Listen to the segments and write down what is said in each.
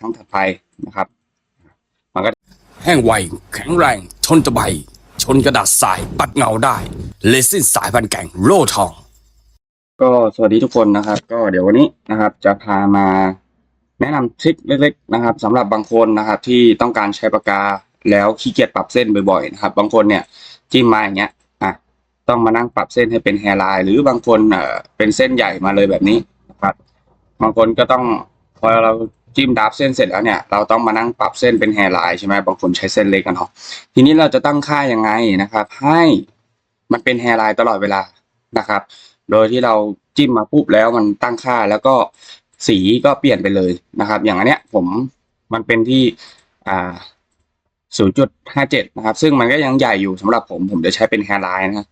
ครั้งถัดไปนะครับมันก็แห้งไวแข็งแรงทนตะไบชนกระดาษทรายปัดเงาได้เลซินสายพันธุ์แก่งโล่ทอง ก็สวัสดีทุกคนนะครับ ก็เดี๋ยววันนี้นะครับ จะพามาแนะนำทริคเล็กๆนะครับสำหรับบางคนนะครับ ที่ต้องการใช้ปากกาแล้วขี้เกียจปรับเส้นบ่อยๆนะครับ บางคนเนี่ยจิ้มมาอย่างเงี้ยอะต้องมานั่งปรับเส้นให้เป็นแฮร์ไลน์หรือบางคนเอ่อเป็นเส้นใหญ่มาเลยแบบนี้นะครับบางคนก็ต้องพอเรา จิ้มดับเส้นเสร็จแล้วเนี่ยเราต้องมานั่งปรับเส้นเป็นแฮร์ไลน์ใช่ไหมบางคนใช้เส้นเล็กกันเนาะทีนี้เราจะตั้งค่ายังไงนะครับ ให้มันเป็นแฮร์ไลน์ตลอดเวลานะครับ โดยที่เราจิ้มมาปุ๊บแล้วมันตั้งค่าแล้วก็สีก็เปลี่ยนไปเลยนะครับ อย่างอันเนี้ยผมมันเป็นที่อ่า0.57 นะครับ ซึ่งมันก็ยังใหญ่อยู่สำหรับผมผมจะใช้เป็นแฮร์ไลน์นะครับ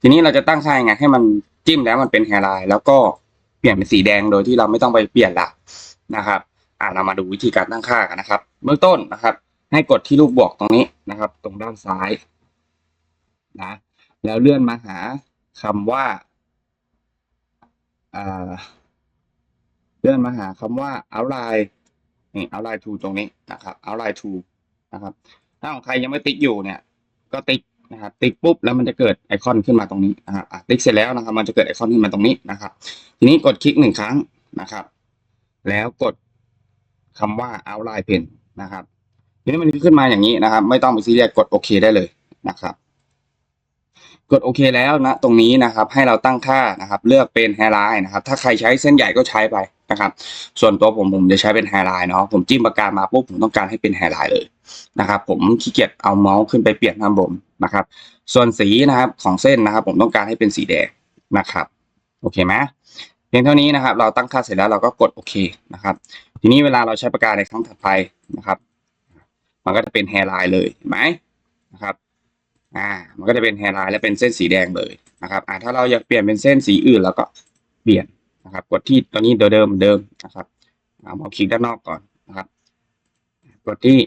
ทีนี้เราจะตั้งค่ายังไงให้มันจิ้มแล้วมันเป็นแฮร์ไลน์แล้วก็เปลี่ยนเป็นสีแดงโดยที่เราไม่ต้องไปเปลี่ยนละนะครับ อ่าเรามาดูวิธีการตั้งค่ากันนะครับ เบื้องต้นนะครับ ให้กดที่ลูกบวกตรงนี้นะครับ ตรงด้านซ้ายนะแล้วเลื่อนมาหาคำว่าอ่าเลื่อนมาหาคำว่า outline นี่ outline to ตรงนี้นะครับ outline to นะครับถ้าของใครยังไม่ติ๊กอยู่เนี่ย ก็ติ๊กนะครับติ๊กปุ๊บแล้วมันจะเกิดไอคอนขึ้นมาตรงนี้นะครับอะติ๊กเสร็จแล้วนะครับ มันจะเกิดไอคอนขึ้นมาตรงนี้นะครับ ทีนี้กดคลิกหนึ่งครั้งนะครับ แล้วกด คำว่า outline pen นะครับทีนี้มันขึ้นมาอย่างนี้นะครับ ไม่ต้องไปซีเรียสกดโอเคได้เลยนะครับกดโอเคแล้วนะตรงนี้นะครับให้เราตั้งค่านะครับ เลือกเป็นแฮไลน์นะครับ ถ้าใครใช้เส้นใหญ่ก็ใช้ไปนะครับ ส่วนตัวผมผมจะใช้เป็นแฮไลน์เนาะผมจิ้มปากกามาปุ๊บผมต้องการให้เป็นแฮไลน์เลยนะครับ ผมขี้เกียจเอาเมาส์ขึ้นไปเปลี่ยนข้างบนนะครับ ส่วนสีนะครับของเส้นนะครับ ผมต้องการให้เป็นสีแดงนะครับ โอเคไหม พียงเท่านี้นะครับ เราตั้งค่าเสร็จแล้วเราก็กดโอเคนะครับ ทีนี้เวลาเราใช้ปากกาในครั้งถัดไปนะครับ มันก็จะเป็นแฮร์ไลน์เลยเห็นไหมนะครับอ่ามันก็จะเป็นแฮร์ไลน์และเป็นเส้นสีแดงเลยนะครับอ่าถ้าเราอยากเปลี่ยนเป็นเส้นสีอื่นแล้วก็เปลี่ยนนะครับ กดที่ตัวนี้เดิมเดิมนะครับเอามาคลิกด้านนอกก่อนนะครับ กดที่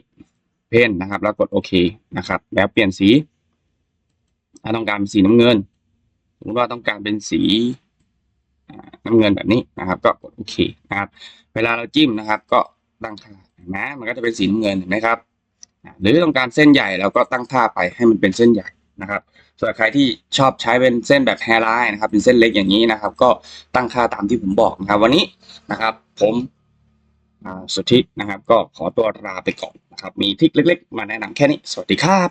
เพนนะครับ แล้วกดโอเคนะครับ แล้วเปลี่ยนสีถ้าต้องการเป็นสีน้ำเงินสมมติว่าต้องการเป็นสี น้ำเงินแบบนี้นะครับ ก็กดโอเคนะครับ เวลาเราจิ้มนะครับ ก็ตั้งค่านไหมมันก็จะเป็นสีน้ำเงินเห็นไหมครับหรือต้องการเส้นใหญ่เราก็ตั้งค่าไปให้มันเป็นเส้นใหญ่นะครับส่วนใครที่ชอบใช้เป็นเส้นแบบแฮร์ไลน์นะครับ เป็นเส้นเล็กอย่างนี้นะครับ ก็ตั้งค่าตามที่ผมบอกนะครับ วันนี้นะครับ ผมสุทธินะครับ ก็ขอตัวลาไปก่อนนะครับ มีทิคเล็ก ๆ มาแนะนำแค่นี้ สวัสดีครับ